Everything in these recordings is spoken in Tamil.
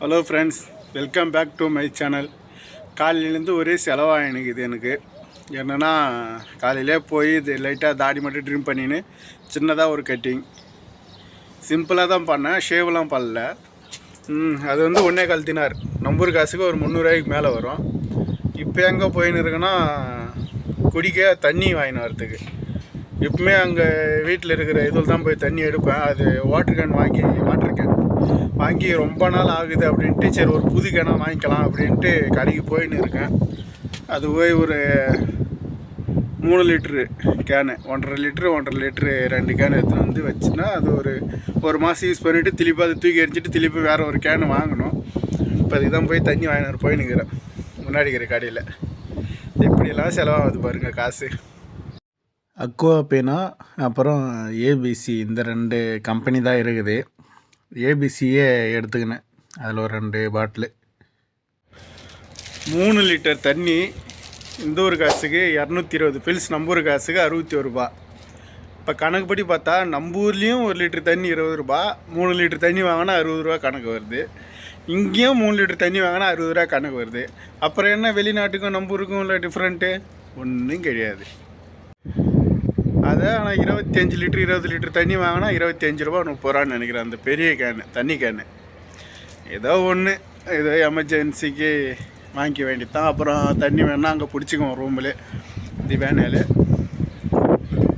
Hello friends welcome back to my channel காலையிலேருந்து ஒரே செலவாக எனக்கு இது எனக்கு. என்னென்னா காலையிலே போய் இது லைட்டாக தாடி மட்டும் ட்ரிம் பண்ணின்னு சின்னதாக ஒரு கட்டிங் சிம்பிளாக தான் பண்ணேன். ஷேவ்லாம் பண்ணல. அது வந்து ஒன்றே கழுத்தினார் நம்பூர் காசுக்கு ஒரு முந்நூறுரூவாய்க்கு மேலே வரும். இப்போ எங்கே போயின்னு இருக்குன்னா குடிக்க தண்ணி வாங்கின்னு வரத்துக்கு எப்பவுமே அங்கே வீட்டில் இருக்கிற இதில் தான் போய் தண்ணி எடுப்பேன். அது வாட்டர் கேன் வாங்கி வாட்டர் கேன் வாங்கி ரொம்ப நாள் ஆகுது அப்படின்ட்டு சரி ஒரு புது கேனாக வாங்கிக்கலாம் அப்படின்ட்டு கடைக்கு போயின்னு இருக்கேன். அது போய் ஒரு மூணு லிட்ரு கேனு ஒன்றரை லிட்ரு ஒன்றரை லிட்ரு ரெண்டு கேன் எடுத்துன்னு வந்து வச்சுன்னா அது ஒரு ஒரு மாதம் யூஸ் பண்ணிவிட்டு திருப்பி அதை தூக்கி எரிஞ்சிட்டு திருப்பி வேறு ஒரு கேனு வாங்கணும். இப்போ அதுக்கு தான் போய் தண்ணி வாங்கிட்டு போயின்னுக்கிறேன். முன்னாடி இருக்கிற கடையில். எப்படியெல்லாம் செலவாகுது பாருங்கள் காசு. அக்வா பேனா அப்புறம் ஏபிசி இந்த ரெண்டு கம்பெனி தான் இருக்குது. ஏபிசியே எடுத்துக்கினேன். அதில் ஒரு ரெண்டு பாட்டிலு மூணு லிட்டர் தண்ணி இந்த ஒரு காசுக்கு இரநூத்தி இருபது பில்ஸ் நம்பூர் காசுக்கு அறுபத்தி ஒரு ரூபா. இப்போ கணக்குப்படி பார்த்தா நம்பூர்லேயும் ஒரு லிட்டர் தண்ணி இருபது ரூபா மூணு லிட்டர் தண்ணி வாங்கினா அறுபது ரூபா கணக்கு வருது. இங்கேயும் மூணு லிட்டர் தண்ணி வாங்கினா அறுபது ரூபா கணக்கு வருது. அப்புறம் என்ன வெளிநாட்டுக்கும் நம்பூருக்கும் உள்ள டிஃப்ரெண்ட்டு ஒன்றும் கிடையாது. அதே ஆனால் இருபத்தஞ்சி லிட்டர் இருபது லிட்டர் தண்ணி வாங்கினா இருபத்தஞ்சி ரூபா முப்பது ரூபான்னு நினைக்கிறேன். அந்த பெரிய கேனு தண்ணி கேனு. ஏதோ ஒன்று ஏதோ எமர்ஜென்சிக்கு வாங்கிக்க வேண்டியதான் அப்புறம் தண்ணி வேணால் அங்கே பிடிச்சிக்குவோம் ரூமில். இது வேணாலே.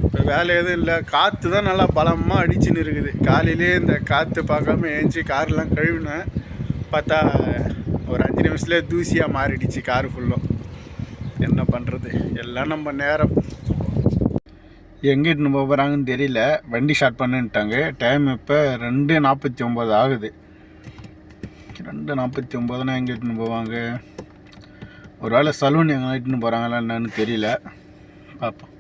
இப்போ வேலை எதுவும் இல்லை. காற்று தான் நல்லா பலமாக அடிச்சுன்னு இருக்குது. காலையிலே இந்த காற்று பார்க்காம ஏஞ்சி கார்லாம் கழுவினேன் பார்த்தா ஒரு அஞ்சு நிமிஷத்துலேயே தூசியாக மாறிடுச்சு கார் ஃபுல்லும் என்ன பண்ணுறது எல்லாம் நம்ம நேரம். எங்கே இட்டுன்னு போக போகிறாங்கன்னு தெரியல. வண்டி ஸ்டார்ட் பண்ணுன்ட்டாங்க டைம் இப்போ ரெண்டு நாற்பத்தி ஒம்பது ஆகுது. ரெண்டு நாற்பத்தி ஒம்பதுனா எங்கே இட்டுன்னு போவாங்க? ஒரு வேளை சலூன் எங்கே இட்டுன்னு போகிறாங்களா என்னன்னு தெரியல. பார்ப்போம்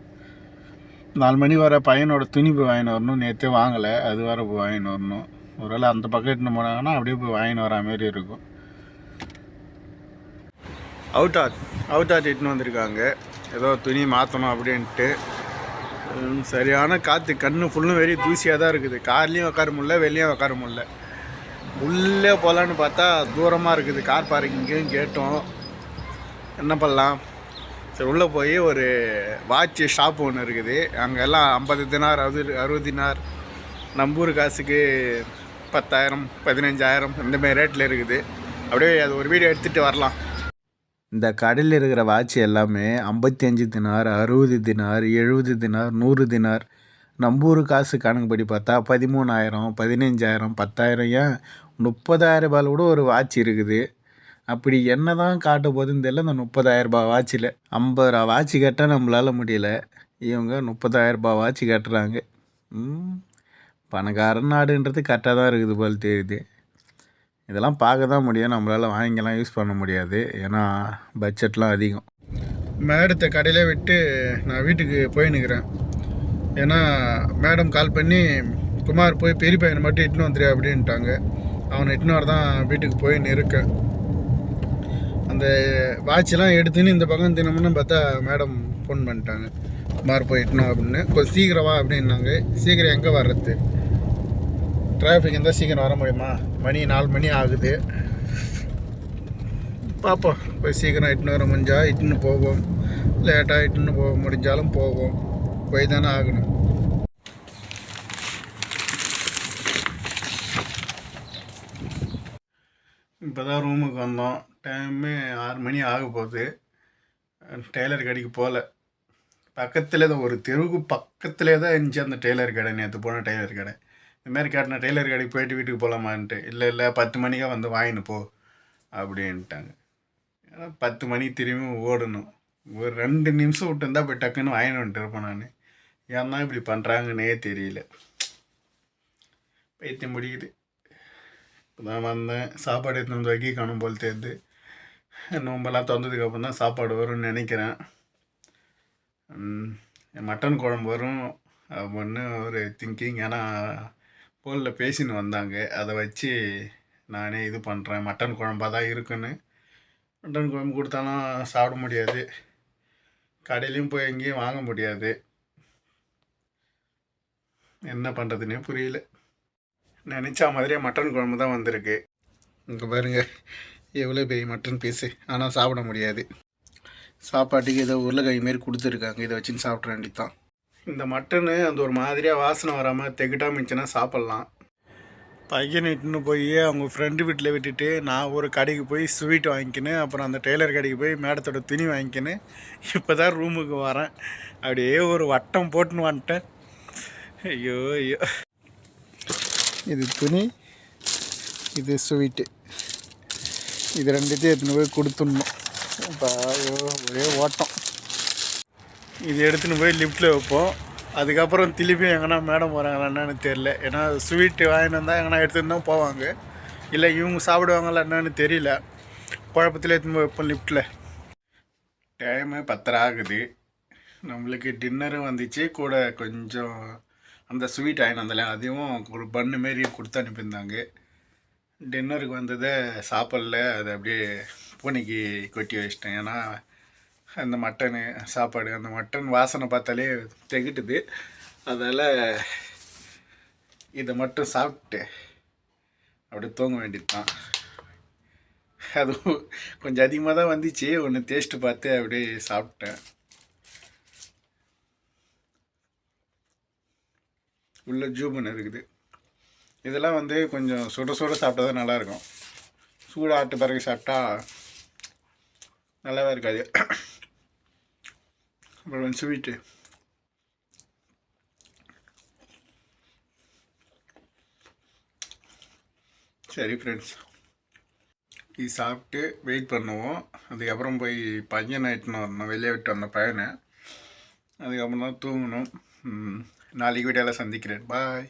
நாலு மணி வர பையனோட துணி போய் வாங்கின்னு வரணும். நேற்றே வாங்கலை. அது வர போய் வாங்கின்னு வரணும். ஒரு வேளை அந்த பக்கம் இட்டுன்னு போனாங்கன்னா அப்படியே போய் வாங்கின்னு வர மாதிரி இருக்கும். அவுட் ஆட் அவுட் ஆட் இட்டுன்னு வந்திருக்காங்க. ஏதோ துணி மாற்றணும் அப்படின்ட்டு. சரியான காற்று கண்ணு ஃபுல்லும் வெறி தூசியாக தான் இருக்குது. கார்லேயும் உட்கார முடியல வெளியே உட்கார முடில உள்ளே போகலான்னு பார்த்தா தூரமாக இருக்குது. கார் பார்க்கிங்கும் கேட்டோம். என்ன பண்ணலாம்? சரி உள்ளே போய் ஒரு வாட்ச் ஷாப் ஒன்று இருக்குது. அங்கே எல்லாம் ஐம்பது தினார் அறுபது அறுபது தினார். நம்பூர் காசுக்கு பத்தாயிரம் பதினஞ்சாயிரம் இந்தமாரி ரேட்டில் இருக்குது. அப்படியே அது ஒரு வீடியோ எடுத்துகிட்டு வரலாம். இந்த கடையில் இருக்கிற வாட்ச் எல்லாமே ஐம்பத்தி அஞ்சு தினார் அறுபது தினார் எழுபது தினார் நூறு தினார். நம்ம ஊர் காசு கணக்குப்படி பார்த்தா பதிமூணாயிரம் பதினஞ்சாயிரம் பத்தாயிரம் ஏன்? முப்பதாயிரம் ரூபாயில் கூட ஒரு வாட்ச் இருக்குது. அப்படி என்ன தான் காட்ட போகுதுன்னு தெரியல இந்த முப்பதாயிரம் ரூபாய் வாட்சில் ஐம்பது ரூபா வாட்ச் கட்ட நம்மளால் முடியல. இவங்க முப்பதாயிரம் ரூபாய் வாட்ச் கட்டுறாங்க. பணக்காரன் நாடுன்றது கரெக்டாக தான் இருக்குது போல் தெரியுது. இதெல்லாம் பார்க்க தான் முடியும். நம்மளால் வாங்கிக்கலாம் யூஸ் பண்ண முடியாது. ஏன்னா பட்ஜெட்லாம் அதிகம். மேடத்தை கடையிலே விட்டு நான் வீட்டுக்கு போயின்னுக்கிறேன் ஏன்னா மேடம் கால் பண்ணி குமார் போய் பெரிய பையனை மட்டும் இட்டுன்னு வந்துரு அப்படின்ட்டாங்க. அவனை இட்டுன்னு வர தான் வீட்டுக்கு போயின்னு இருக்கேன் அந்த வாட்செல்லாம் எடுத்துன்னு இந்த பக்கம் தினமுன்னு பார்த்தா மேடம் ஃபோன் பண்ணிட்டாங்க. குமார் போய் இட்டுனோம் அப்படின்னு. கொஞ்சம் சீக்கிரம் வா அப்படின்னாங்க. சீக்கிரம் எங்கே வர்றது? டிராஃபிக் இருந்தால் சீக்கிரம் வர முடியுமா? மணி நாலு மணி ஆகுது. பார்ப்போம் போய் சீக்கிரம் இட்டுன்னு வர முடிஞ்சால் இட்டுன்னு போவோம். லேட்டாக இட்டுன்னு போக முடிஞ்சாலும் போவோம். போய் தானே ஆகணும். இப்போ தான் ரூமுக்கு வந்தோம். டைமே ஆறு மணி ஆக போகுது. டெய்லர் கடைக்கு போகல பக்கத்தில் தான் ஒரு தெருவுக்கு பக்கத்துலேயே தான் இருந்துச்சு அந்த டெய்லர் கடை. நேற்று போன டெய்லர் கடை. இந்த மாதிரி கேட்டேன் டெய்லர் கடைக்கு போயிட்டு வீட்டுக்கு போகலாமான்ட்டு இல்லை இல்லை பத்து மணிக்காக வந்து வாங்கின்னு போ அப்படின்ட்டாங்க. ஏன்னா பத்து மணிக்கு திரும்பியும் ஓடணும். ஒரு ரெண்டு நிமிஷம் விட்டுருந்தா போய் டக்குன்னு வாங்கினு வந்துட்டு இருப்பேன் நான். ஏன் தான் இப்படி பண்ணுறாங்கன்னே தெரியல. பைத்தியம் முடியுது இப்போ தான் வந்தேன். சாப்பாடு எடுத்து வந்து வைக்க காணும் போல் தெரியுது. நோம்பெல்லாம் திறந்ததுக்கப்புறம் தான் சாப்பாடு வரும்னு நினைக்கிறேன். மட்டன் குழம்பு வரும். அப்படின்னு ஒரு திங்கிங் ஏன்னா ஃபோனில் பேசின்னு வந்தாங்க. அதை வச்சு நானே இது பண்ணுறேன் மட்டன் குழம்பாக தான் இருக்குன்னு. மட்டன் குழம்பு கொடுத்தாலும் சாப்பிட முடியாது. கடையிலையும் போய் எங்கேயும் வாங்க முடியாது. என்ன பண்ணுறதுனே புரியல. நினச்சா மாதிரியே மட்டன் குழம்பு தான் வந்திருக்கு. இங்கே பாருங்கள் எவ்வளோ பெரிய மட்டன் பீஸு ஆனால் சாப்பிட முடியாது. சாப்பாட்டுக்கு ஏதோ உருளைக்காய் மாரி கொடுத்துருக்காங்க. இதை வச்சுன்னு சாப்பிட்ற வேண்டியதான் இந்த மட்டனு அந்த ஒரு மாதிரியாக வாசனை வராமல் தெகிட்டாம இருந்துச்சுன்னா சாப்பிட்லாம். பையனை இட்டுன்னு போய் அவங்க ஃப்ரெண்டு வீட்டில் விட்டுட்டு நான் ஒரு கடைக்கு போய் ஸ்வீட் வாங்கிக்கின்னு அப்புறம் அந்த டெய்லர் கடைக்கு போய் மேடத்தோட துணி வாங்கிக்கின்னு இப்போ தான் ரூமுக்கு வரேன். அப்படியே ஒரு வட்டம் போட்டுன்னு வந்துட்டேன். ஐயோ ஐயோ. இது துணி இது ஸ்வீட்டு இது ரெண்டுத்தையும் எடுத்துன்னு போய் கொடுத்துடணும். இப்போ ஐயோ ஒரே ஓட்டம். இது எடுத்துன்னு போய் லிஃப்ட்டில் வைப்போம். அதுக்கப்புறம் திருப்பி எங்கன்னா மேடம் போகிறாங்களா என்னன்னு தெரில ஏன்னா ஸ்வீட்டு வாங்கிட்டு வந்தால் எங்கன்னா எடுத்துன்னு தான் போவாங்க. இல்லை இவங்க சாப்பிடுவாங்களா என்னன்னு தெரியல. குழப்பத்தில் எடுத்துன்னு போய் வைப்போம் லிஃப்ட்டில் டைமு பத்தரை ஆகுது நம்மளுக்கு டின்னரும் வந்துச்சு. கூட கொஞ்சம் அந்த ஸ்வீட் ஆயின் வந்தல அதையும் ஒரு பண்ணு மாரி கொடுத்து அனுப்பியிருந்தாங்க. டின்னருக்கு வந்ததை சாப்பிடல. அதை அப்படியே பூனைக்கு கொட்டி வச்சிட்டேன். ஏன்னா அந்த மட்டனு சாப்பாடு அந்த மட்டன் வாசனை பார்த்தாலே திகட்டுது அதால் இதை மட்டும் சாப்பிட்டு அப்படியே தூங்க வேண்டியது தான் அதுவும் கொஞ்சம் அதிகமாக தான் வந்துச்சு. ஒன்று டேஸ்ட்டு பார்த்து அப்படியே சாப்பிட்டேன். உள்ள ஜூபன் இருக்குது. இதெல்லாம் வந்து கொஞ்சம் சுட சுட சாப்பிட்டா தான் நல்லாயிருக்கும். சூடாட்டு பிறகு சாப்பிட்டா நல்லாவே இருக்காது. அப்புறம் ஸ்வீட்டு சரி ஃப்ரெண்ட்ஸ் இது சாப்பிட்டு வெயிட் பண்ணுவோம். அதுக்கப்புறம் போய் பையன் இட்டுன்னு வரணும். வெளியே விட்டு வந்த பையனை. அதுக்கப்புறம் தான் தூங்கணும். நாளைக்கு வீடியோவில் சந்திக்கிறேன். பாய்